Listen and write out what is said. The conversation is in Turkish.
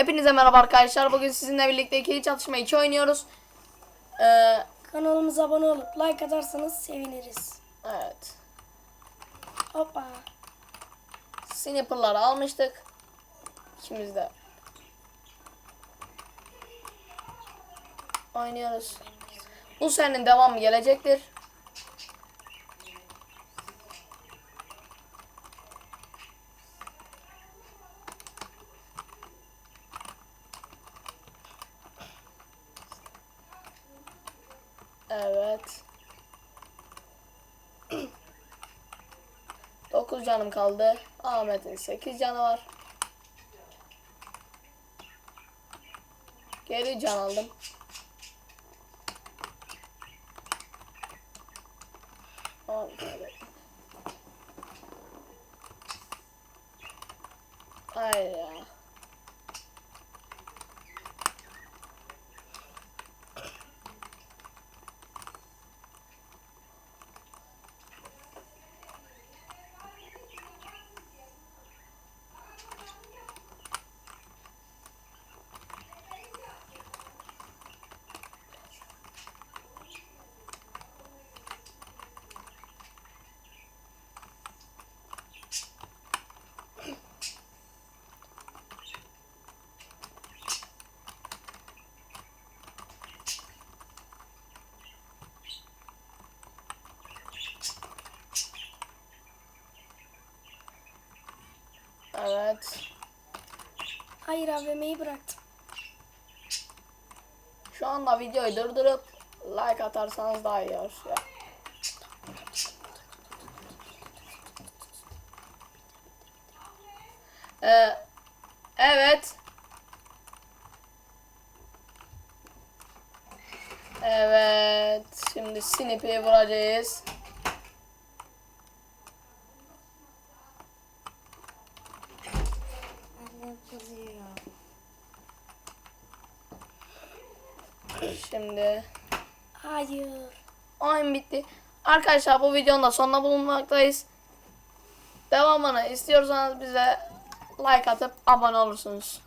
Hepinize merhaba arkadaşlar. Bugün sizinle birlikte ikili çatışma 2 oynuyoruz. Ee, Kanalımıza abone olup like atarsanız seviniriz. evet. Hoppa. Sniper'ları almıştık. İkimiz de. Oynuyoruz. Bu serinin devamı gelecektir. Evet. 9 canım kaldı. Ahmet'in 8 canı var. Geri can aldım. Tamam, evet. Hayır ya. Evet. Hayır AVM'yi bıraktım. Şu anda videoyu durdurup like atarsanız daha iyi olur. Ya. Ee, evet. Evet. Şimdi Snippy'yi vuracağız. Şimdi Hayır. oyun bitti. Arkadaşlar bu videonun da sonuna bulunmaktayız. Devamını istiyorsanız bize like atıp abone olursunuz.